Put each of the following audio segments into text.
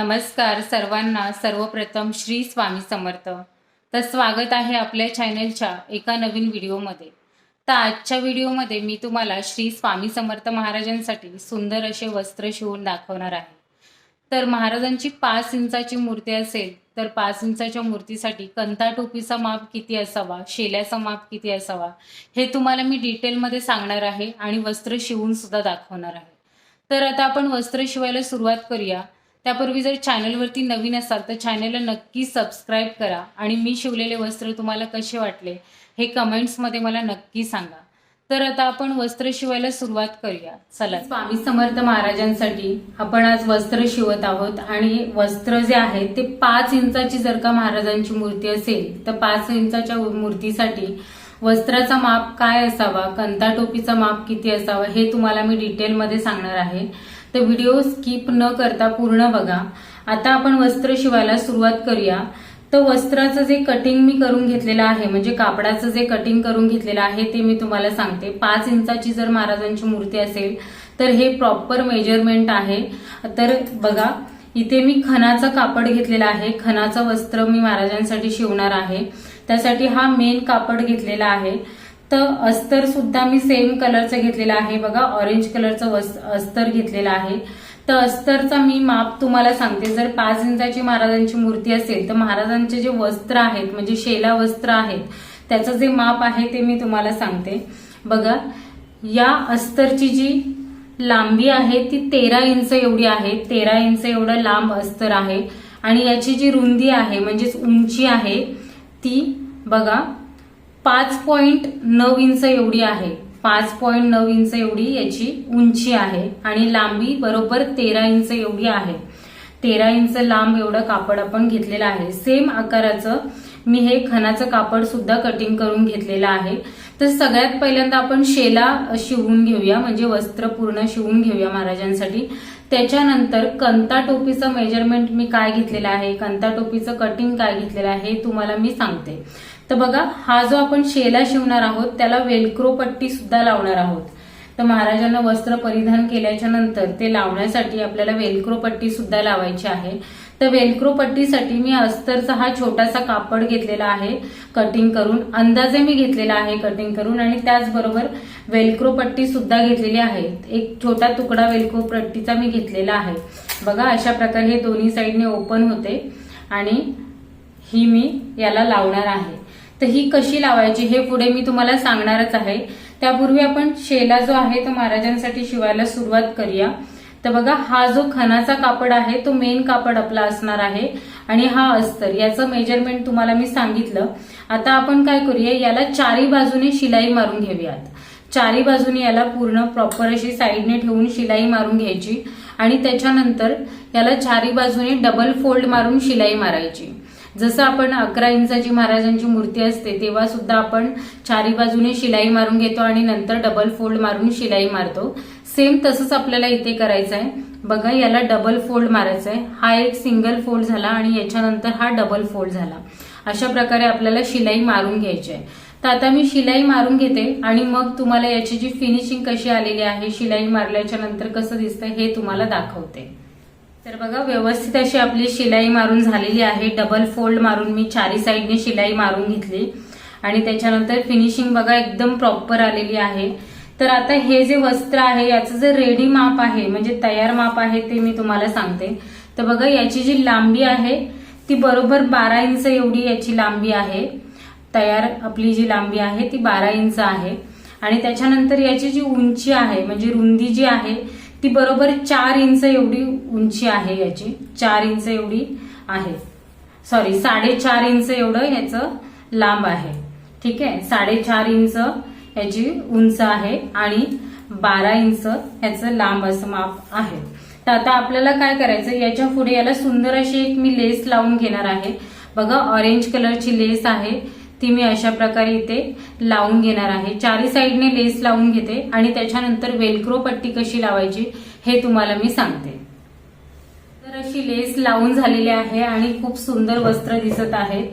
नमस्कार सर्वांना. सर्वप्रथम श्री स्वामी समर्थ. तर स्वागत आहे आपल्या चॅनलच्या एका नवीन व्हिडिओमध्ये तर आजच्या व्हिडिओमध्ये मी तुम्हाला श्री स्वामी समर्थ महाराजांसाठी सुंदर असे वस्त्र शिवून दाखवणार आहे. तर महाराजांची पाच इंचाची मूर्ती असेल तर पाच इंचाच्या मूर्तीसाठी कंता टोपीचा माप किती असावा शेल्याचा माप किती असावा हे तुम्हाला मी डिटेलमध्ये सांगणार आहे आणि वस्त्र शिवून सुद्धा दाखवणार आहे. तर आता आपण वस्त्र शिवायला सुरुवात करूया. त्यापूर्वी जर चॅनलवरती नवीन असाल तर चॅनलला नक्की सबस्क्राईब करा. आणि मी शिवलेले वस्त्र तुम्हाला कसे वाटले हे कमेंट्समध्ये मला नक्की सांगा. तर आता आपण वस्त्र शिवायला सुरुवात करूया. चला. स्वामी समर्थ महाराजांसाठी आपण आज वस्त्र शिवत आहोत. आणि वस्त्र जे आहे ते पाच इंचाची जर का महाराजांची मूर्ती असेल तर पाच इंचाच्या मूर्तीसाठी वस्त्राचा माप काय असावा कंता टोपीचा माप किती असावा हे तुम्हाला मी डिटेलमध्ये सांगणार आहे. तर व्हिडिओ स्किप न करता पूर्ण बघा. आता आपण वस्त्र शिवायला सुरुवात करूया. तर वस्त्राचं जे कटिंग मी करून घेतलेलं आहे म्हणजे कापडाचं जे कटिंग करून घेतलेलं आहे ते मी तुम्हाला सांगते. पाच इंचाची जर महाराजांची मूर्ती असेल तर हे प्रॉपर मेजरमेंट आहे. तर बघा इथे मी खणाचं कापड घेतलेलं आहे. खणाचं वस्त्र मी महाराजांसाठी शिवणार आहे. त्यासाठी हा मेन कापड घेतलेला आहे. तर अस्तर सुद्धा मी सेम कलरचं घेतलेलं आहे. बघा ऑरेंज कलरचं अस्तर घेतलेलं आहे. तर अस्तरचा मी माप तुम्हाला सांगते. जर पाच इंचाची महाराजांची मूर्ती असेल तर महाराजांचे जे वस्त्र आहेत म्हणजे शेला वस्त्र आहेत त्याचं जे माप आहे ते मी तुम्हाला सांगते. बघा या अस्तरची जी लांबी आहे ती तेरा इंच एवढी आहे. तेरा इंच एवढं लांब अस्तर आहे. आणि याची जी रुंदी आहे म्हणजेच उंची आहे ती बघा पाच पॉइंट नऊ इंच एवढी आहे. पाच पॉइंट नऊ इंच एवढी याची उंची आहे. आणि लांबी बरोबर तेरा इंच एवढी आहे. तेरा इंच लांब एवढं कापड आपण घेतलेलं आहे. सेम आकाराचं मी हे खणाचं कापड सुद्धा कटिंग करून घेतलेलं आहे. तर सगळ्यात पहिल्यांदा आपण शेला शिवून घेऊया म्हणजे वस्त्र पूर्ण शिवून घेऊया महाराजांसाठी. त्याच्यानंतर कंता टोपीचं मेजरमेंट मी काय घेतलेलं आहे? कंता टोपीचं कटिंग काय घेतलेलं आहे? हे तुम्हाला मी सांगते. तर बघा हा जो आपण शेला शिवणार आहोत त्याला वेलक्रो पट्टी सुद्धा लावणार आहोत. तर महाराजांना वस्त्र परिधान केल्याच्यानंतर ते लावण्यासाठी आपल्याला वेलक्रो पट्टी सुद्धा लावायची आहे. तर वेलक्रो पट्टीसाठी मी अस्तरचा हा छोटासा कापड घेतलेला आहे कटिंग करून. अंदाजे मी घेतलेला आहे कटिंग करून आणि त्याचबरोबर वेलक्रो पट्टी सुद्धा घेतलेली आहे. एक छोटा तुकडा वेलक्रो पट्टीचा मी घेतलेला आहे. बघा अशा प्रकारे हे दोन्ही साईडने ओपन होते आणि ही मी याला लावणार आहे. तर ही कशी लावायची हे पुढे मी तुम्हाला सांगणारच आहे. त्यापूर्वी आपण शेला जो आहे तो महाराजांसाठी शिवायला सुरुवात करूया. तर बघा हा जो खणाचा कापड आहे तो मेन कापड आपला असणार आहे आणि हा अस्तर. याचं मेजरमेंट तुम्हाला मी सांगितलं. आता आपण काय करूया याला चारी बाजूने शिलाई मारून घेऊयात. चारी बाजूने याला पूर्ण प्रॉपर अशी साईडने ठेवून शिलाई मारून घ्यायची आणि त्याच्यानंतर याला चारी बाजूने डबल फोल्ड मारून शिलाई मारायची. जसं आपण अकरा इंचाची महाराजांची मूर्ती असते तेव्हा सुद्धा आपण चारी बाजूने शिलाई मारून घेतो आणि नंतर डबल फोल्ड मारून शिलाई मारतो. सेम तसंच आपल्याला इथे करायचं आहे बघा याला डबल फोल्ड मारायचा आहे हा एक सिंगल फोल्ड झाला आणि याच्यानंतर हा डबल फोल्ड झाला. अशा प्रकारे आपल्याला शिलाई मारून घ्यायची आहे तर आता मी शिलाई मारून घेते आणि मग तुम्हाला याची जी फिनिशिंग कशी आलेली आहे शिलाई मारल्याच्या नंतर कसं दिसतं हे तुम्हाला दाखवते. तर बघा व्यवस्थित अशी आपली शिलाई मारून झालेली आहे. डबल फोल्ड मारून मी चारी साईडने शिलाई मारून घेतली. आणि त्याच्यानंतर फिनिशिंग बघा एकदम प्रॉपर आलेली आहे. तर आता हे जे वस्त्र आहे याचं जे रेडी माप आहे म्हणजे तयार माप आहे ते मी तुम्हाला सांगते. तर बघा याची जी लांबी आहे ती बरोबर बारा इंच एवढी याची लांबी आहे. तयार आपली जी लांबी आहे ती बारा इंच आहे. आणि त्याच्यानंतर याची जी उंची आहे म्हणजे रुंदी जी आहे ती बरोबर चार इंच एवढी उंची आहे याची. चार इंच एवढी आहे. सॉरी साडेचार इंच एवढं याचं लांब आहे. ठीक आहे? साडेचार इंच याची उंच आहे आणि बारा इंच याचं लांब असं माप आहे. तर आता आपल्याला काय करायचं याच्यापुढे याला सुंदर अशी एक मी लेस लावून घेणार आहे. बघा ऑरेंज कलरची लेस आहे. ती मी अशा प्रकारे इथे लावून घेणार आहे. चारी साईडने लेस लावून घेते आणि त्याच्यानंतर वेलक्रो पट्टी कशी लावायची हे तुम्हाला मी सांगते. तर अशी लेस लावून झालेली आहे आणि खूप सुंदर वस्त्र दिसत आहेत.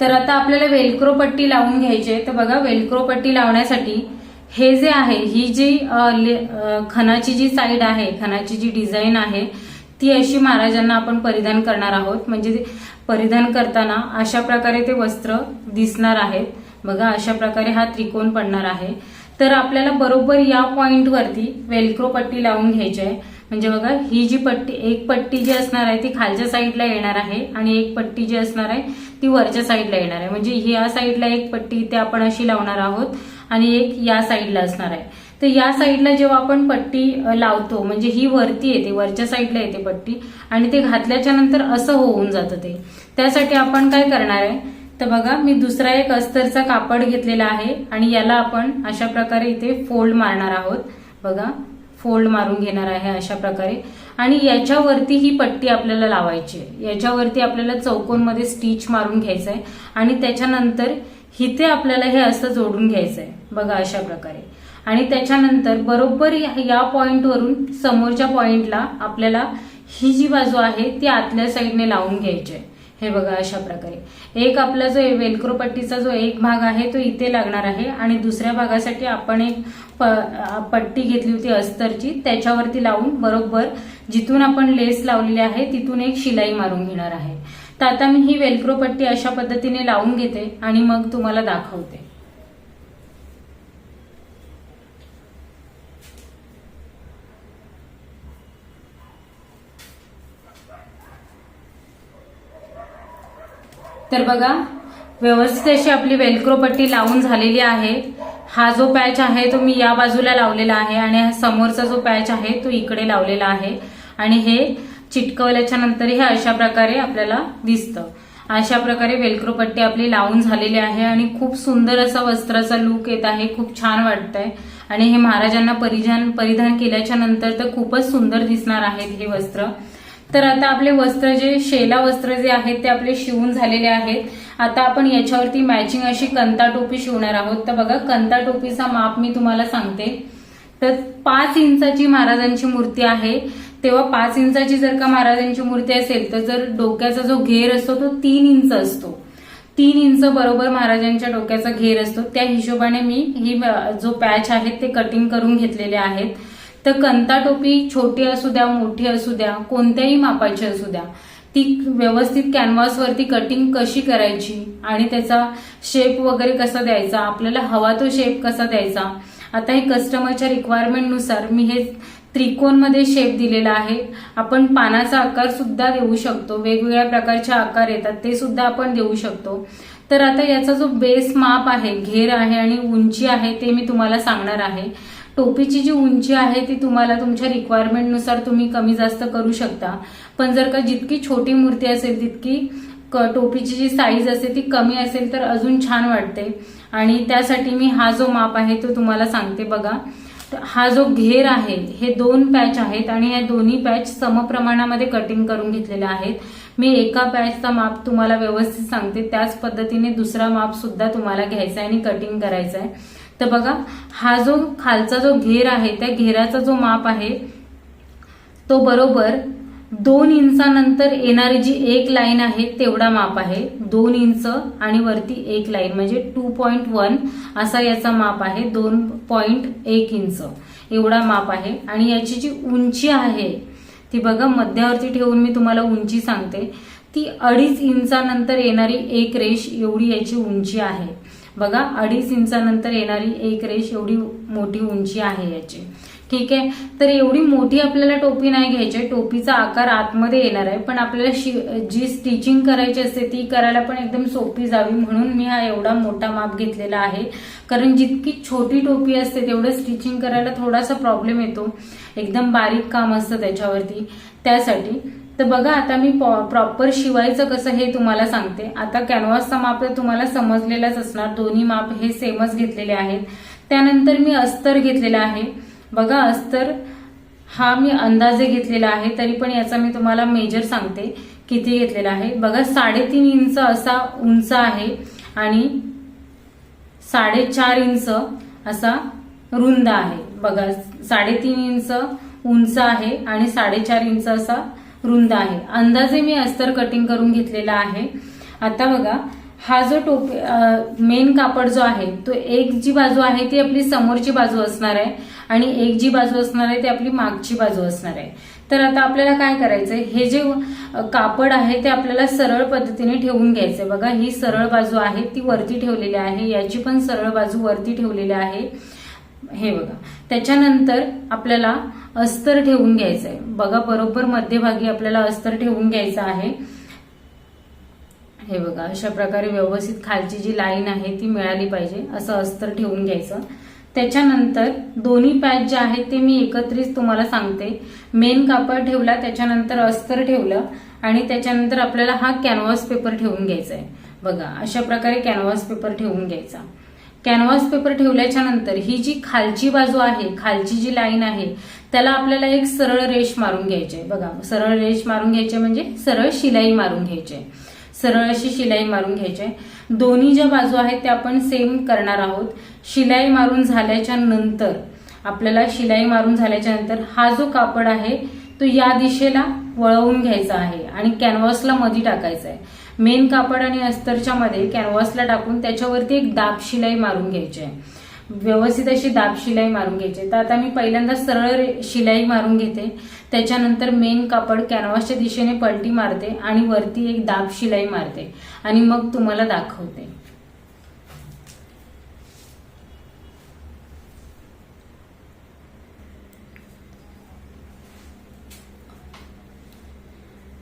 तर आता आपल्याला वेलक्रो पट्टी लावून घ्यायची आहे. तर बघा वेलक्रो पट्टी लावण्यासाठी हे जे आहे ही जी खनाची खणाची जी साईड आहे खणाची जी डिझाईन आहे ती अशी महाराजांना आपण परिधान करणार आहोत. म्हणजे परिधान करताना अशा प्रकारे ते वस्त्र दिसणार आहेत. बघा अशा प्रकारे हा त्रिकोण पडणार आहे. तर आपल्याला बरोबर या पॉइंटवरती वेलक्रो पट्टी लावून घ्यायची आहे. म्हणजे बघा ही जी पट्टी एक पट्टी जी असणार आहे ती खालच्या साईडला येणार आहे आणि एक पट्टी जी असणार आहे ती वरच्या साईडला येणार आहे. म्हणजे या साईडला एक पट्टी ते आपण अशी लावणार आहोत आणि एक या साईडला असणार आहे. तर या साईडला जेव्हा आपण पट्टी लावतो म्हणजे ही वरती येते वरच्या साईडला येते पट्टी आणि ते घातल्याच्या नंतर असं होऊन जातं ते. त्यासाठी आपण काय करणार आहे? तर बघा मी दुसरा एक अस्तरचा कापड घेतलेला आहे आणि याला आपण अशा प्रकारे इथे फोल्ड मारणार आहोत. बघा फोल्ड मारून घेणार आहे अशा प्रकारे. आणि याच्यावरती ही पट्टी आपल्याला लावायची आहे. याच्यावरती आपल्याला चौकोनमध्ये स्टिच मारून घ्यायचं आहे आणि त्याच्यानंतर इथे आपल्याला हे असं जोडून घ्यायचं आहे. बघा अशा प्रकारे. आणि त्याच्यानंतर बरोबर या- पॉईंटवरून समोरच्या पॉईंटला आपल्याला ही जी बाजू आहे ती आतल्या साईडने लावून घ्यायची आहे. हे बघा अशा प्रकारे. एक आपला जो वेलक्रो पट्टीचा जो एक भाग आहे तो इथे लागणार आहे आणि दुसऱ्या भागासाठी आपण एक प- पट्टी घेतली होती अस्तरची त्याच्यावरती लावून बरोबर जिथून आपण लेस लावलेली आहे तिथून एक शिलाई मारून घेणार आहे. तर आता मी ही वेलक्रो पट्टी अशा पद्धतीने लावून घेते आणि मग तुम्हाला दाखवते. तर बघा व्यवस्थित अशी आपली वेलक्रो पट्टी लावून झालेली आहे. हा जो पॅच आहे तो मी या बाजूला लावलेला आहे आणि हा समोरचा जो पॅच आहे तो इकडे लावलेला आहे. आणि हे चिटकवल्याच्या नंतर हे अशा प्रकारे आपल्याला दिसतं. अशा प्रकारे वेलक्रो पट्टी आपली लावून झालेली आहे आणि खूप सुंदर असा वस्त्राचा लुक येत आहे. खूप छान वाटतंय. आणि हे महाराजांना परिधान परिधान केल्याच्यानंतर तर खूपच सुंदर दिसणार आहेत हे वस्त्र. तर आता आपले वस्त्र जे शेला वस्त्र जे आहेत ते आपले शिवून झालेले आहेत. आता आपण याच्यावरती मॅचिंग अशी कंता टोपी शिवणार आहोत. तर बघा कंता टोपीचा माप मी तुम्हाला सांगते. तर पाच इंचाची महाराजांची मूर्ती आहे. तेव्हा पाच इंचाची जर का महाराजांची मूर्ती असेल तर जर डोक्याचा जो घेर असतो तो तीन इंच असतो. तीन इंच बरोबर महाराजांच्या डोक्याचा घेर असतो. त्या हिशोबाने मी ही जो पॅच आहेत ते कटिंग करून घेतलेले आहेत. तर कंता टोपी छोटी असू द्या मोठी असू द्या कोणत्याही मापाची असू द्या ती व्यवस्थित कॅनव्हासवरती कटिंग कशी करायची आणि त्याचा शेप वगैरे कसा द्यायचा आपल्याला हवा तो शेप कसा द्यायचा आता हे कस्टमरच्या रिक्वायरमेंटनुसार मी हे त्रिकोणमध्ये शेप दिलेला आहे. आपण पानाचा आकार सुद्धा देऊ शकतो वेगवेगळ्या प्रकारचे आकार येतात ते सुद्धा आपण देऊ शकतो. तर आता याचा जो बेस माप आहे घेर आहे आणि उंची आहे ते मी तुम्हाला सांगणार आहे. टोपीची जी उंची आहे ती तुम्हाला तुमच्या रिक्वायरमेंटनुसार तुम्ही कमी जास्त करू शकता. पण जर का जितकी छोटी मूर्ती असेल तितकी क- टोपीची जी साईज असते ती कमी असेल तर अजून छान वाटते. आणि त्यासाठी मी हा जो माप आहे तो तुम्हाला सांगते बघा. हा जो घेर आहे हे दोन पॅच आहेत आणि या दोन्ही पॅच समप्रमाणामध्ये कटिंग करून घेतलेले आहेत. मी एका पॅचचा माप तुम्हाला व्यवस्थित सांगते. त्याच पद्धतीने दुसरा माप सुद्धा तुम्हाला घ्यायचा आहे आणि कटिंग करायचं आहे. तर बघा हा जो खालचा जो घेर आहे त्या घेराचा जो माप आहे तो बरोबर दोन इंचानंतर येणारी जी एक लाईन आहे तेवढा माप आहे. दोन इंच आणि वरती एक लाईन म्हणजे टू पॉईंट वन असा याचा माप आहे दोन पॉईंट एक इंच. एवढा माप आहे. आणि याची जी उंची आहे ती बघा मध्यावरती ठेवून मी तुम्हाला उंची सांगते. ती अडीच इंचानंतर येणारी एक रेष एवढी याची उंची आहे. बघा अडीच इंचानंतर येणारी एक रेष एवढी मोठी उंची आहे याची. ठीक आहे? तर एवढी मोठी आपल्याला टोपी नाही घ्यायची आहे. टोपीचा आकार आतमध्ये येणार आहे. पण आपल्याला शि- जी स्टिचिंग करायची असते ती करायला पण एकदम सोपी जावी. म्हणून मी हा एवढा मोठा माप घेतलेला आहे. कारण जितकी छोटी टोपी असते तेवढं स्टिचिंग करायला थोडासा प्रॉब्लेम येतो. एकदम बारीक काम असतं त्याच्यावरती. त्यासाठी तर बघा आता मी प्रॉपर शिवायचं कसं हे तुम्हाला सांगते. आता कॅनव्हासचा माप तर तुम्हाला समजलेलाच असणार. दोन्ही माप हे सेमच घेतलेले आहेत. त्यानंतर मी अस्तर घेतलेला आहे. बघा अस्तर हा मी अंदाजे घेतलेला आहे तरी पण याचा मी तुम्हाला मेजर सांगते किती घेतलेला आहे. बघा साडेतीन इंच असा उंच आहे आणि साडेचार इंच असा रुंद आहे. बघा साडेतीन इंच उंच आहे आणि साडेचार इंच असा रुंद आहे. अंदाजे मी अस्तर कटिंग करून घेतलेला आहे. आता बघा हा जो टोप मेन कापड जो आहे तो एक जी बाजू आहे ती आपली समोरची बाजू असणार आहे आणि एक जी बाजू असणार आहे ती आपली मागची बाजू असणार आहे. तर आता आपल्याला काय करायचंय? हे जे कापड आहे ते आपल्याला सरळ पद्धतीने ठेवून घ्यायचंय. बघा ही सरळ बाजू आहे ती वरती ठेवलेली आहे याची पण सरळ बाजू वरती ठेवलेली आहे. हे बघा. त्याच्यानंतर आपल्याला अस्तर ठेवून घ्यायचं आहे बघा बरोबर मध्यभागी आपल्याला अस्तर ठेवून घ्यायचं आहे. हे बघा अशा प्रकारे व्यवस्थित खालची जी लाईन आहे ती मिळाली पाहिजे. असं अस्तर ठेवून घ्यायचं. त्याच्यानंतर दोन्ही पॅच जे आहेत ते मी एकत्रित तुम्हाला सांगते. मेन कापड ठेवला त्याच्यानंतर अस्तर ठेवलं आणि त्याच्यानंतर आपल्याला हा कॅनव्हास पेपर ठेवून घ्यायचा आहे बघा अशा प्रकारे कॅनव्हास पेपर ठेवून घ्यायचा. कॅनव्हास पेपर ठेवल्याच्या नंतर ही जी खालची बाजू आहे खालची जी लाईन आहे त्याला आपल्याला एक सरळ रेष मारून घ्यायची आहे बघा सरळ रेष मारून घ्यायचे म्हणजे सरळ शिलाई मारून घ्यायची सरळ अशी शिलाई मारून घ्यायची दोन्ही ज्या बाजू आहेत त्या आपण सेम करणार आहोत. शिलाई मारून झाल्याच्यानंतर आपल्याला शिलाई मारून झाल्याच्यानंतर हा जो कापड आहे तो या दिशेला वळवून घ्यायचा आहे आणि कॅनव्हासला मध्ये टाकायचा आहे मेन कापड आणि अस्तरच्या मध्ये कॅनव्हासला टाकून त्याच्यावरती एक दाब शिलाई मारून घ्यायची आहे. व्यवस्थित अशी दाब शिलाई मारून घ्यायची तर आता मी पहिल्यांदा सरळ शिलाई मारून घेते. त्याच्यानंतर मेन कापड कॅनव्हासच्या दिशेने पलटी मारते आणि वरती एक दाब शिलाई मारते. आणि मग तुम्हाला दाखवते.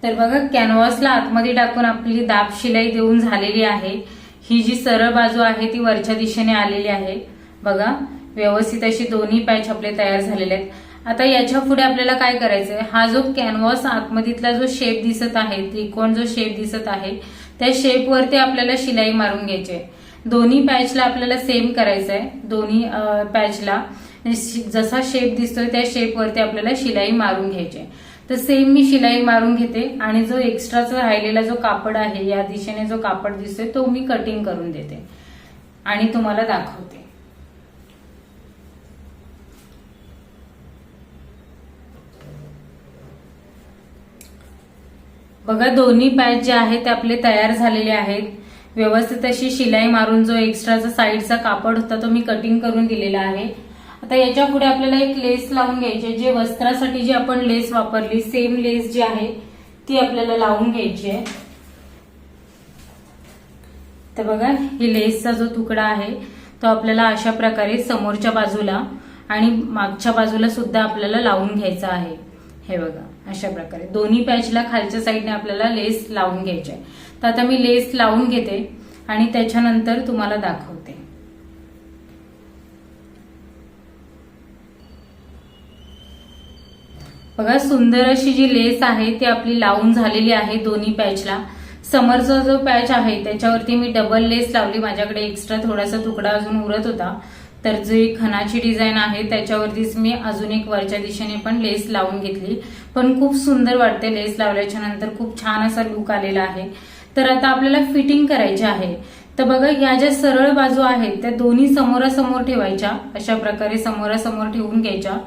तर बघा कॅनव्हासला आतमध्ये टाकून आपली दाब शिलाई देऊन झालेली आहे. ही जी सरळ बाजू आहे ती वरच्या दिशेने आलेली आहे. बघा व्यवस्थित अशी दोन्ही पॅच आपले तयार झालेले आहेत. आता याच्यापुढे आपल्याला काय करायचंय? हा जो कॅनव्हास आतमधीतला जो शेप दिसत आहे त्रिकोण जो शेप दिसत आहे त्या शेपवरती आपल्याला शिलाई मारून घ्यायची आहे दोन्ही पॅचला आपल्याला सेम करायचं आहे दोन्ही पॅचला. जसा शेप दिसतोय त्या शेपवरती आपल्याला शिलाई मारून घ्यायची आहे तर सेम मी शिलाई मारून घेते. आणि जो एक्स्ट्राचा राहिलेला जो कापड आहे या दिशेने जो कापड दिसतोय तो मी कटिंग करून देते. आणि तुम्हाला दाखवते. बघा दोन्ही पॅच जे आहेत ते आपले तयार झालेले आहेत. व्यवस्थित अशी शिलाई मारून जो एक्स्ट्राचा साईडचा कापड होता तो मी कटिंग करून दिलेला आहे. आता याच्यापुढे आपल्याला एक लेस लावून घ्यायची आहे. जे वस्त्रासाठी जी आपण लेस वापरली सेम लेस जी आहे ती आपल्याला लावून घ्यायची आहे. तर बघा ही लेसचा जो तुकडा आहे तो आपल्याला अशा प्रकारे समोरच्या बाजूला आणि मागच्या बाजूला सुद्धा आपल्याला लावून घ्यायचा आहे. हे बघा अशा प्रकारे. दोन्ही पॅचला खालच्या साईडने आपल्याला लेस लावून घ्यायचे आहे. तर आता मी लेस लावून घेते आणि त्याच्यानंतर तुम्हाला दाखवते. बघा सुंदर अशी जी लेस आहे ती आपली लावून झालेली आहे दोन्ही पॅचला समोरचा जो पॅच आहे त्याच्यावरती मी डबल लेस लावली. माझ्याकडे एक्स्ट्रा थोडासा तुकडा अजून उरत होता. तर जी खणाची डिझाईन आहे त्याच्यावरतीच मी अजून एक वरच्या दिशेने पण लेस लावून घेतली. पण खूप सुंदर वाटते लेस लावल्याच्या नंतर. खूप छान असा लुक आलेला आहे. तर आता आपल्याला फिटिंग करायची आहे. तर बघा या ज्या सरळ बाजू आहेत त्या दोन्ही समोरासमोर ठेवायच्या. अशा प्रकारे समोरासमोर ठेवून घ्यायच्या.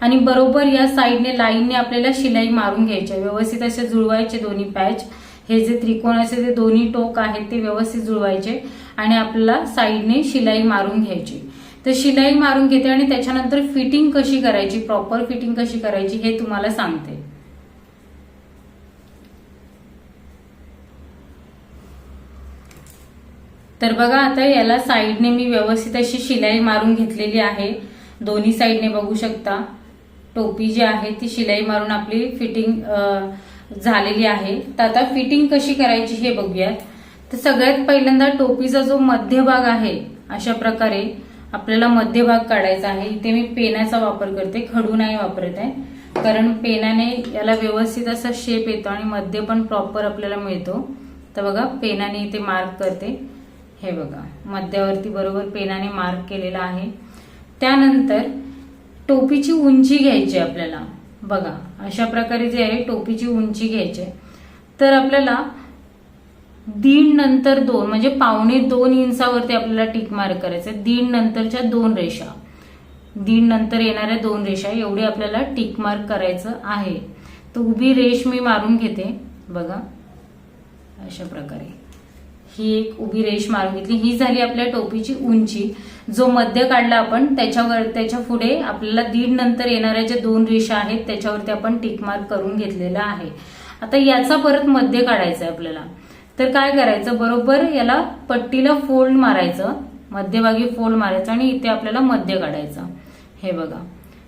आणि बरोबर या साईडने लाईनने आपल्याला शिलाई मारून घ्यायची आहे. व्यवस्थित असे जुळवायचे दोन्ही पॅच. हे जे त्रिकोण असे जे दोन्ही टोक आहेत ते व्यवस्थित जुळवायचे आणि आपल्याला साईडने शिलाई मारून घ्यायची. तर शिलाई मारून घेते आणि त्याच्यानंतर फिटिंग कशी करायची प्रॉपर फिटिंग कशी करायची हे तुम्हाला सांगते. तर बघा आता याला साईडने मी व्यवस्थित अशी शिलाई मारून घेतलेली आहे. दोन्ही साईडने बघू शकता. टोपी जी आहे ती शिलाई मारून आपली फिटिंग झालेली आहे. तर आता फिटिंग कशी करायची हे बघूयात. तर सगळ्यात पहिल्यांदा टोपीचा जो मध्यभाग आहे अशा प्रकारे आपल्याला मध्यभाग काढायचा आहे. इथे मी पेनाचा वापर करते खडू नाही वापरत आहे. कारण पेनाने याला व्यवस्थित असा शेप येतो आणि मध्य पण प्रॉपर आपल्याला मिळतो. तर बघा पेनाने इथे मार्क करते. हे बघा मध्यावरती बरोबर पेनाने मार्क केलेला आहे. त्यानंतर टोपीची उंची घ्यायची आहे आपल्याला. बघा अशा प्रकारे जे आहे टोपीची उंची घ्यायची आहे. तर आपल्याला दीड नंतर दोन म्हणजे पावणे दोन इंचावरती आपल्याला टिक मार्क करायचं दीड नंतरच्या दोन रेषा. दीड नंतर येणाऱ्या दोन रेषा एवढी आपल्याला टिक मार्क करायचं आहे. तर उभी रेष मी मारून घेते. बघा अशा प्रकारे. ही एक उभी रेष मारून घेतली. ही झाली आपल्या टोपीची उंची. जो मध्य काढला आपण त्याच्यावर त्याच्या पुढे आपल्याला दीड नंतर येणाऱ्या ज्या दोन रेषा आहेत त्याच्यावरती आपण टिक मार्क करून घेतलेला आहे. आता याचा परत मध्य काढायचा आहे आपल्याला. तर काय करायचं? बरोबर याला पट्टीला फोल्ड मारायचं मध्यभागी फोल्ड मारायचं आणि इथे आपल्याला मध्य काढायचं. हे बघा.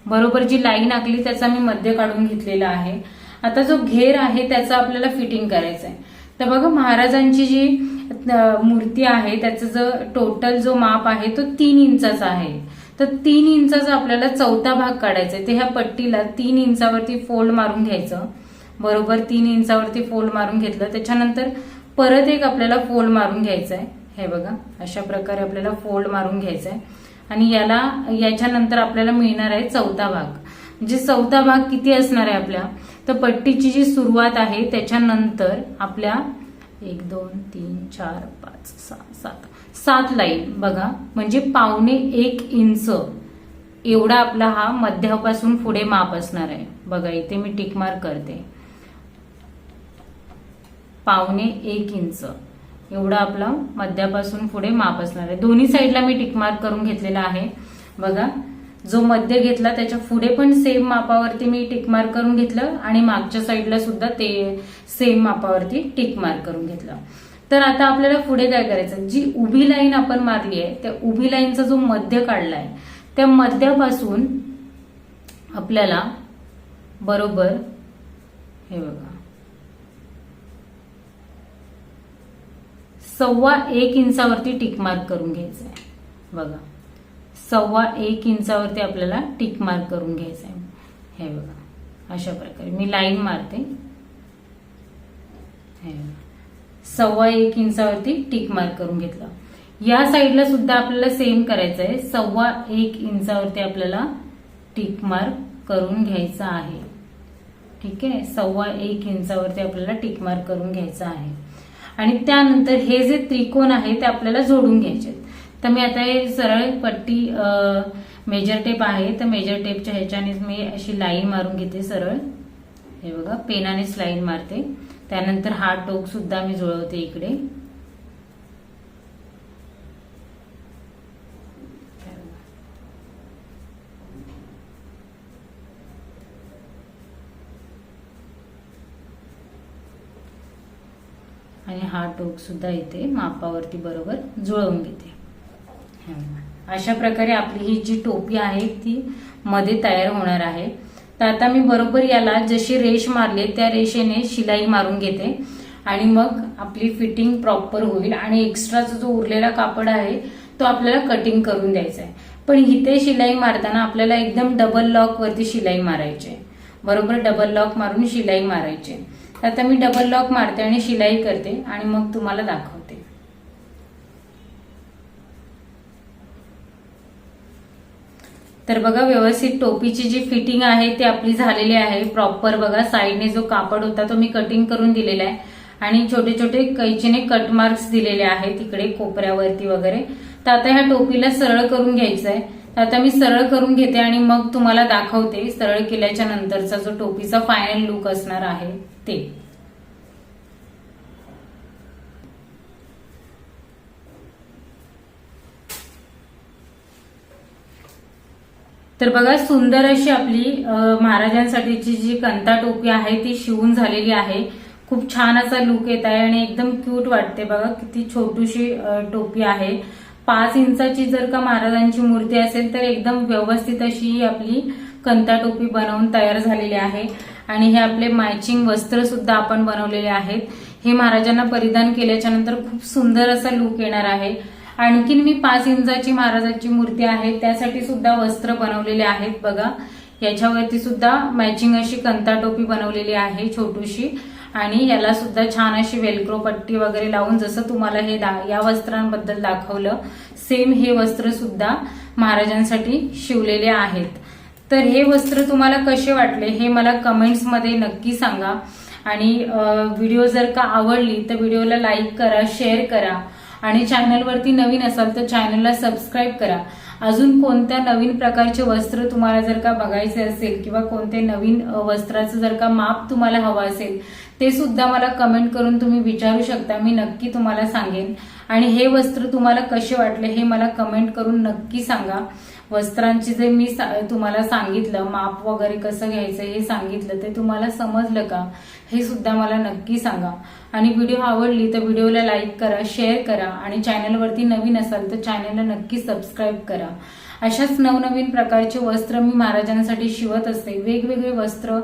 बरोबर जी लाईन आखली त्याचा मी मध्य काढून घेतलेला आहे. आता जो घेर आहे त्याचा आपल्याला फिटिंग करायचं आहे तर बघा महाराजांची जी मूर्ती आहे त्याचं जो टोटल जो माप आहे तो तीन इंचाचा आहे. तर तीन इंचाचा आपल्याला चौथा भाग काढायचा आहे. ते ह्या पट्टीला तीन इंचावरती फोल्ड मारून घ्यायचं. बरोबर तीन इंचावरती फोल्ड मारून घेतलं. त्याच्यानंतर परत एक आपल्याला फोल्ड मारून घ्यायचं आहे. हे बघा अशा प्रकारे आपल्याला फोल्ड मारून घ्यायचं आहे. आणि याला याच्यानंतर आपल्याला मिळणार आहे चौथा भाग. म्हणजे चौथा भाग किती असणार आहे आपल्या? तर पट्टीची जी सुरुवात आहे त्याच्यानंतर आपल्या एक दोन तीन चार पाच सहा सात. सात लाईन बघा. म्हणजे पावणे एक इंच. एवढा आपला हा मध्यापासून पुढे माप असणार आहे. बघा इथे मी टिक मार्क करते. पावणे एक इंच. एवढा आपला मध्यापासून पुढे माप असणार आहे. दोन्ही साईडला मी टिक मार्क करून घेतलेला आहे. बघा. जो मध्य घेतला त्याच्या पुढे पण सेम मापावरती मी टिक मार्क करून घेतलं आणि मागच्या साईडला सुद्धा ते सेम मापावरती टिक मार्क करून घेतलं. तर आता आपल्याला पुढे काय करायचं? जी उभी लाईन आपण मारली आहे त्या उभी लाईनचा जो मध्य काढलाय त्या मध्यापासून आपल्याला बरोबर हे बघा. सव्वा एक इंचावरती टिक मार्क करून घ्यायचं आहे बघा. सव्वा एक इंचावरती आपल्याला टिक मार्क करून घ्यायचं आहे हे बघा अशा प्रकारे. मी लाईन मारते. हे सव्वा एक इंचावरती टिक मार्क करून घेतला. या साईडला सुद्धा आपल्याला सेम करायचं आहे सव्वा एक इंचावरती आपल्याला टिक मार्क करून घ्यायचा आहे. ठीक आहे? सव्वा एक इंचावरती आपल्याला टिक मार्क करून घ्यायचा आहे. आणि त्यानंतर हे जे त्रिकोण आहे ते आपल्याला जोडून घ्यायचे आहेत. तर मी आता हे सरळ पट्टी मेजर टेप आहे. तर मेजर टेपच्या ह्याच्यानेच मी अशी लाईन मारून घेते सरळ. हे बघा पेनानेच लाईन मारते. त्यानंतर हा टोक सुद्धा मी जुळवते इकडे. आणि हा टोक सुद्धा इथे मापावरती बरोबर जुळवून घेते. अशा प्रकारे आपली ही जी टोपी आहे ती मध्ये तयार होणार आहे. तर आता मी बरोबर याला जशी रेष मारले त्या रेषेने शिलाई मारून घेते. आणि मग आपली फिटिंग प्रॉपर होईल. आणि एक्स्ट्राचा जो उरलेला कापड आहे तो आपल्याला कटिंग करून द्यायचा आहे पण इथे शिलाई मारताना आपल्याला एकदम डबल लॉक वरती शिलाई मारायची आहे. बरोबर डबल लॉक मारून शिलाई मारायची आहे. आता मी डबल लॉक मारते आणि शिलाई करते. आणि मग तुम्हाला दाखवते. तर बघा व्यवस्थित टोपीची जी फिटिंग आहे ती आपली झालेली आहे. प्रॉपर बघा साईडने जो कापड होता तो मी कटिंग करून दिलेला आहे. आणि छोटे छोटे कैचीने कट मार्क्स दिलेले आहेत तिकडे कोपऱ्यावरती वगैरे. तर आता ह्या टोपीला सरळ करून घ्यायचं आहे तर आता मी सरळ करून घेते आणि मग तुम्हाला दाखवते सरळ केल्याच्या नंतरचा जो टोपीचा फायनल लुक असणार आहे ते. तर बघा सुंदर अशी आपली महाराजांसाठीची जी कंता टोपी आहे ती शिवून झालेली आहे. खूप छान असा लुक येत आहे आणि एकदम क्यूट वाटते बघा किती छोटीशी टोपी आहे. पाच इंचाची जर का महाराजांची मूर्ती असेल तर एकदम व्यवस्थित अशी ही आपली कंता टोपी बनवून तयार झालेली आहे. आणि हे आपले मॅचिंग वस्त्र सुद्धा आपण बनवलेले आहेत. हे महाराजांना परिधान केल्याच्यानंतर खूप सुंदर असा लुक येणार आहे. आणखीन मी पाच इंचाची महाराजांची मूर्ती आहे. त्यासाठी सुद्धा वस्त्र बनवलेले आहेत बघा. याच्यावरती सुद्धा मॅचिंग अशी कंता टोपी बनवलेली आहे छोटूशी. आणि याला सुद्धा छान अशी वेलक्रो पट्टी वगैरे लावून जसं तुम्हाला हे दा- या वस्त्रांबद्दल दाखवलं सेम हे वस्त्र सुद्धा महाराजांसाठी शिवलेले आहेत. तर हे वस्त्र तुम्हाला कसे वाटले हे मला कमेंट्समध्ये नक्की सांगा. आणि व्हिडिओ जर का आवडली तर व्हिडिओला लाईक करा शेअर करा. आणि चॅनलवरती नवीन असाल तर चॅनलला सबस्क्राईब करा. अजून कोणत्या नवीन प्रकारचे वस्त्र तुम्हाला जर का बघायचे असेल किंवा कोणते नवीन वस्त्राचं जर का माप तुम्हाला हवं असेल ते सुद्धा मला कमेंट करून तुम्ही विचारू शकता. मी नक्की तुम्हाला सांगेन. आणि हे वस्त्र तुम्हाला कसे वाटले हे मला कमेंट करून नक्की सांगा. वस्त्रांची जे मी सा- तुम्हाला सांगितलं माप वगैरे कसं घ्यायचं हे सांगितलं ते तुम्हाला समजलं का? हे सुद्धा मला नक्की सांगा. आणि व्हिडिओ आवडली तर व्हिडिओला लाईक करा शेअर करा आणि चॅनलवरती नवीन असाल तर चॅनलला नक्की सबस्क्राईब करा. अशाच नवनवीन प्रकारचे वस्त्र मी महाराजांसाठी शिवत असते. वेगवेगळे वस्त्र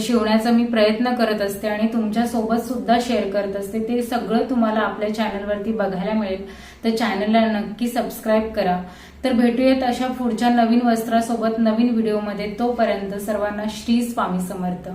शिवण्याचा मी प्रयत्न करत असते आणि तुमच्यासोबत सुद्धा शेअर करत असते. ते सगळं तुम्हाला आपल्या चॅनलवरती बघायला मिळेल. तर चॅनलला नक्की सबस्क्राईब करा. तर भेटूयात अशा पुढच्या नवीन वस्त्रासोबत नवीन व्हिडिओमध्ये तोपर्यंत सर्वांना श्री स्वामी समर्थ.